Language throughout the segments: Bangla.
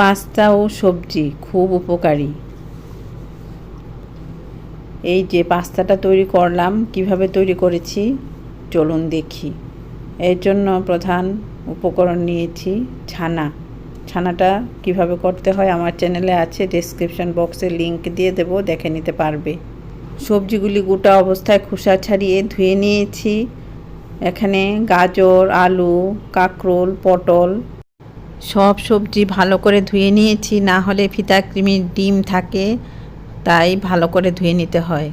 পাস্তা ও সবজি খুব উপকারী। এই যে পাস্তাটা তৈরি করলাম, কীভাবে তৈরি করেছি, চলুন দেখি। এর জন্য প্রধান উপকরণ নিয়েছি ছানা। ছানাটা কীভাবে করতে হয় আমার চ্যানেলে আছে ডেসক্রিপশন বক্সে লিংক দিয়ে দেব, দেখে নিতে পারবে। সবজিগুলি গোটা অবস্থায় খোসা ছাড়িয়ে ধুয়ে নিয়েছি। এখানে গাজর, আলু, কাঁকরোল, পটল সব সবজি ভালো করে ধুয়ে নিয়েছি, না হলে ফিতা কৃমির ডিম থাকে, তাই ভালো করে ধুয়ে নিতে হয়।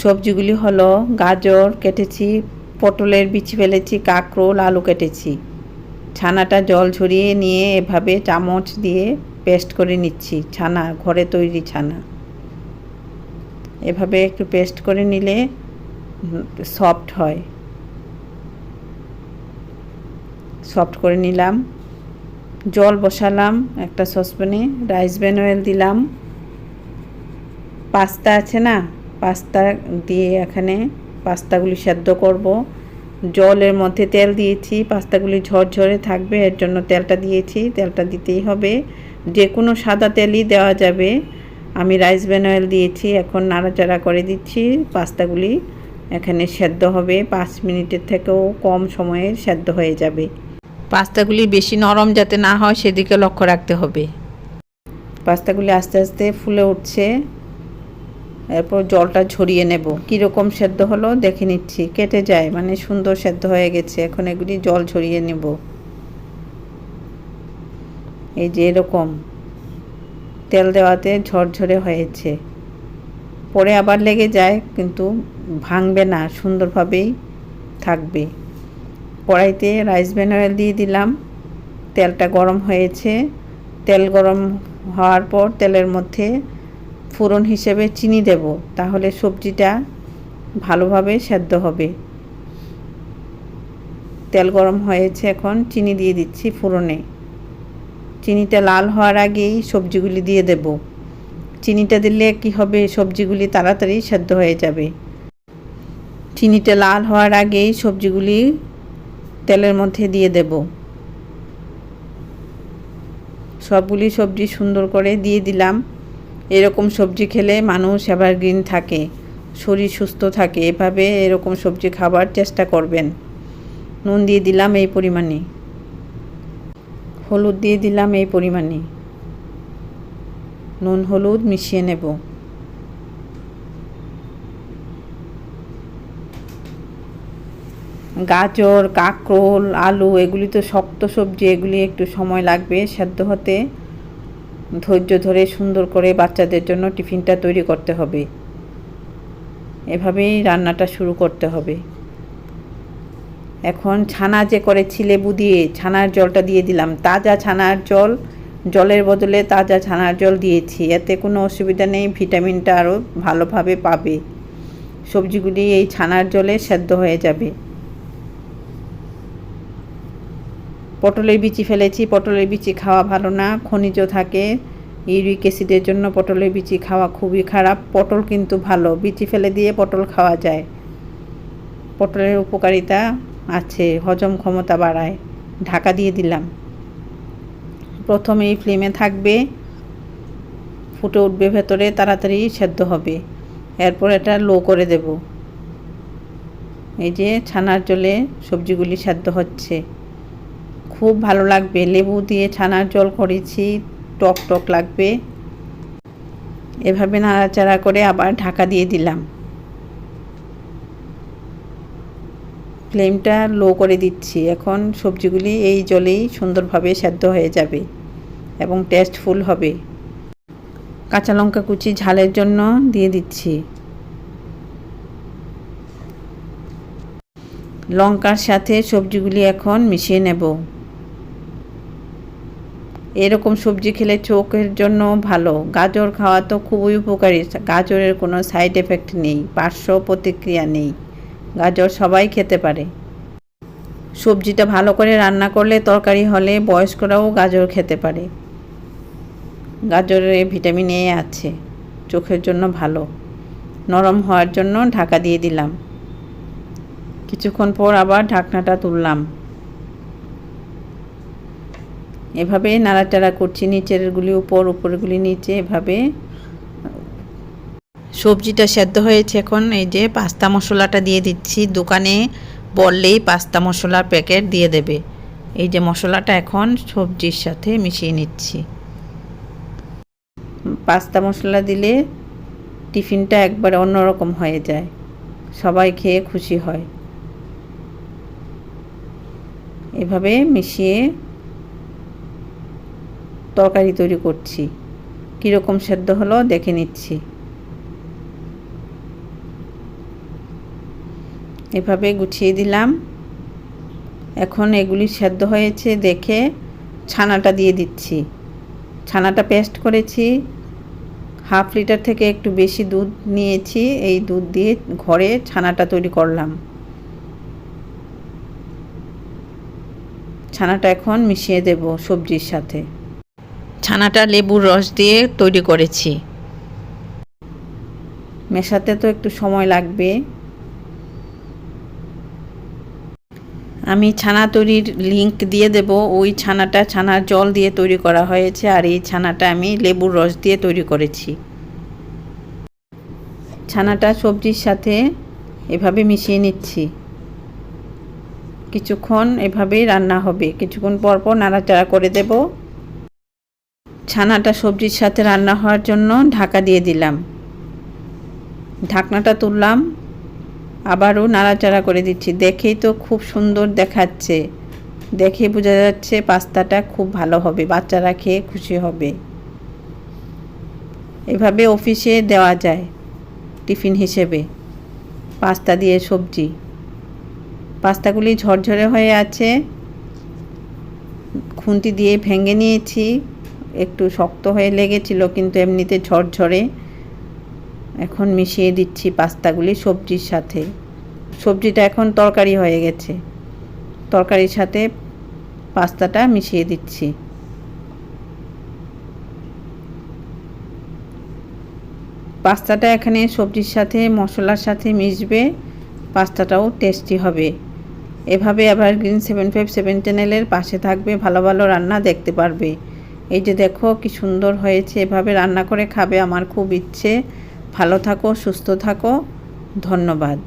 সবজিগুলি হলো গাজর কেটেছি, পটলের বিচি ফেলেছি, কাঁকরোল, আলু কেটেছি। ছানাটা জল ঝরিয়ে নিয়ে এভাবে চামচ দিয়ে পেস্ট করে নিচ্ছি, ছানা, ঘরে তৈরি ছানা। এভাবে একটু পেস্ট করে নিলে সফট হয়। সফট করে নিলাম। জল বসালাম, একটা সসপ্যানে, রাইস ব্যান অয়েল দিলাম। পাস্তা আছে না? পাস্তা দিয়ে এখানে পাস্তাগুলি সেদ্ধ করব। জলের মধ্যে তেল দিয়েছি, পাস্তাগুলি ঝরঝরে থাকবে, এর জন্য তেলটা দিয়েছি। তেলটা দিতেই হবে। যে কোনো সাদা তেলই দেওয়া যাবে। আমি রাইস ব্যান অয়েল দিয়েছি, এখন নাড়াচাড়া করে দিচ্ছি। পাস্তাগুলি এখানে সেদ্ধ হবে। পাঁচ মিনিটের থেকেও কম সময়ে সেদ্ধ হয়ে যাবে। পাস্তাগুলি বেশি নরম যাতে না হয়, সেদিকে লক্ষ্য রাখতে হবে। পাস্তাগুলি আস্তে আস্তে ফুলে উঠছে। এরপর জলটা ঝরিয়ে নেব। কীরকম সেদ্ধ হলো দেখে নিচ্ছি। কেটে যায় মানে সুন্দর সেদ্ধ হয়ে গেছে। এখন এগুলি জল ঝরিয়ে নেব। এই যে এরকম। তেল দেওয়াতে ঝরঝরে হয়েছে। পরে আবার লেগে যায়, কিন্তু ভাঙবে না, সুন্দরভাবেই থাকবে। কড়াইতে রাইস ব্যান অয়েল দিয়ে দিলাম। তেলটা গরম হয়েছে। তেল গরম হওয়ার পর তেলের মধ্যে ফোড়ন হিসেবে চিনি দেব, তাহলে সবজিটা ভালোভাবে সেদ্ধ হবে। তেল গরম হয়েছে এখন, চিনি দিয়ে দিচ্ছি ফোড়নে। চিনিটা লাল হওয়ার আগেই সবজিগুলি দিয়ে দেব। চিনিটা দিলে কি হবে, সবজিগুলি তাড়াতাড়ি সেদ্ধ হয়ে যাবে। চিনিটা লাল হওয়ার আগেই সবজিগুলি তেলের মধ্যে দিয়ে দেব। সবগুলি সবজি সুন্দর করে দিয়ে দিলাম। এরকম সবজি খেলে মানুষ এভারগ্রিন থাকে, শরীর সুস্থ থাকে, এভাবে এরকম সবজি খাবার চেষ্টা করবেন। নুন দিয়ে দিলাম এই পরিমাণে। হলুদ দিয়ে দিলাম এই পরিমাণে। নুন, হলুদ মিশিয়ে নেব। গাজর, কাঁকরোল, আলু, এগুলি তো শক্ত সবজি, এগুলি একটু সময় লাগবে সেদ্ধ হতে। ধৈর্য ধরে সুন্দর করে বাচ্চাদের জন্য টিফিনটা তৈরি করতে হবে। এভাবেই রান্নাটা শুরু করতে হবে। এখন ছানা যে করেছি লেবু দিয়ে, ছানার জলটা দিয়ে দিলাম। তাজা ছানার জল, জলের বদলে তাজা ছানার জল দিয়েছি। এতে কোনো অসুবিধা নেই, ভিটামিনটা আরও ভালোভাবে পাবে। সবজিগুলি এই ছানার জলে সেদ্ধ হয়ে যাবে। পটলের বিচি ফেলেছি, পটলের বিচি খাওয়া ভালো না খনিজ থাকে। ইউরিক অ্যাসিডের জন্য পটলের বিচি খাওয়া খুবই খারাপ। পটল কিন্তু ভালো, বিচি ফেলে দিয়ে পটল খাওয়া যায়। পটলের উপকারিতা আছে, হজম ক্ষমতা বাড়ায়। ঢাকা দিয়ে দিলাম। প্রথমে এই ফ্লেমে থাকবে, ফুটে উঠবে ভেতরে, তাড়াতাড়ি সেদ্ধ হবে। এরপর এটা লো করে দেব। এই যে ছানার জলে সবজিগুলি সেদ্ধ হচ্ছে। খুব ভালো লাগবে। লেবু দিয়ে ছানার জল করেছি, টক টক লাগবে। এভাবে নাড়াচাড়া করে আবার ঢাকা দিয়ে দিলাম। ফ্লেমটা লো করে দিচ্ছি। এখন সবজিগুলি এই জলেই সুন্দরভাবে সেদ্ধ হয়ে যাবে এবং টেস্টফুল হবে। কাঁচা লঙ্কা কুচি ঝালের জন্য দিয়ে দিচ্ছি। লঙ্কার সাথে সবজিগুলি এখন মিশিয়ে নেব। এরকম সবজি খেলে চোখের জন্য ভালো। গাজর খাওয়া তো খুবই উপকারী। গাজরের কোনো সাইড এফেক্ট নেই, পার্শ্ব প্রতিক্রিয়া নেই। গাজর সবাই খেতে পারে। সবজিটা ভালো করে রান্না করলে তরকারি হলে বয়স্করাও গাজর খেতে পারে। গাজরে ভিটামিন এ আছে, চোখের জন্য ভালো। নরম হওয়ার জন্য ঢাকা দিয়ে দিলাম। কিছুক্ষণ পর আবার ঢাকনাটা তুললাম। এভাবে নাড়াচাড়া করছি নিচেরগুলি উপর উপরগুলি নিচে, এভাবে। সবজিটা সেদ্ধ হয়েছে এখন, এই যে পাস্তা মশলাটা দিয়ে দিচ্ছি। দোকানে বললেই পাস্তা মশলার প্যাকেট দিয়ে দেবে। এই যে মশলাটা এখন সবজির সাথে মিশিয়ে নিচ্ছি। পাস্তা মশলা দিলে টিফিনটা একবারে অন্যরকম হয়ে যায়। সবাই খেয়ে খুশি হয়। এভাবে মিশিয়ে তরকারি তৈরি করছি। কীরকম সেদ্ধ হলো দেখে নিচ্ছি। এভাবে গুছিয়ে দিলাম। এখন এগুলি সেদ্ধ হয়েছে দেখে ছানাটা দিয়ে দিচ্ছি। ছানাটা পেস্ট করেছি। হাফ লিটার থেকে একটু বেশি দুধ নিয়েছি। এই দুধ দিয়ে ঘরে ছানাটা তৈরি করলাম। ছানাটা এখন মিশিয়ে দেব সবজির সাথে। ছানাটা লেবুর রস দিয়ে তৈরি করেছি। মেশাতে তো একটু সময় লাগবে। আমি ছানা তৈরির লিংক দিয়ে দেব। ওই ছানাটা ছানার জল দিয়ে তৈরি করা হয়েছে আর এই ছানাটা আমি লেবুর রস দিয়ে তৈরি করেছি। ছানাটা সবজির সাথে এভাবে মিশিয়ে নিচ্ছি। কিছুক্ষণ এভাবেই রান্না হবে। কিছুক্ষণ পর পর নাড়াচাড়া করে দেব। ছানাটা সবজির সাথে রান্না হওয়ার জন্য ঢাকা দিয়ে দিলাম। ঢাকনাটা তুললাম, আবারও নাড়াচাড়া করে দিচ্ছি। দেখেই তো খুব সুন্দর দেখাচ্ছে। দেখে বোঝা যাচ্ছে পাস্তাটা খুব ভালো হবে, বাচ্চারা খেয়ে খুশি হবে। এভাবে অফিসে দেওয়া যায় টিফিন হিসেবে, পাস্তা দিয়ে সবজি। পাস্তাগুলি ঝরঝরে হয়ে আছে, খুন্তি দিয়ে ভেঙে নিয়েছি। একটু শক্ত হয়ে লেগেছিল, কিন্তু এমনিতে ঝরঝরে। এখন মিশিয়ে দিচ্ছি পাস্তাগুলি সবজির সাথে। সবজিটা এখন তরকারি হয়ে গেছে। তরকারির সাথে পাস্তাটা মিশিয়ে দিচ্ছি। পাস্তাটা এখানে সবজির সাথে, মশলার সাথে মিশবে। পাস্তাটাও টেস্টি হবে। এভাবে আবার গ্রিন সেভেন ফাইভ সেভেন চ্যানেলের পাশে থাকবে, ভালো ভালো রান্না দেখতে পারবে। এই যে দেখো কি সুন্দর হয়েছে, এভাবে রান্না করে খাবে আমার খুব ইচ্ছে। ভালো থাকো, সুস্থ থাকো। ধন্যবাদ।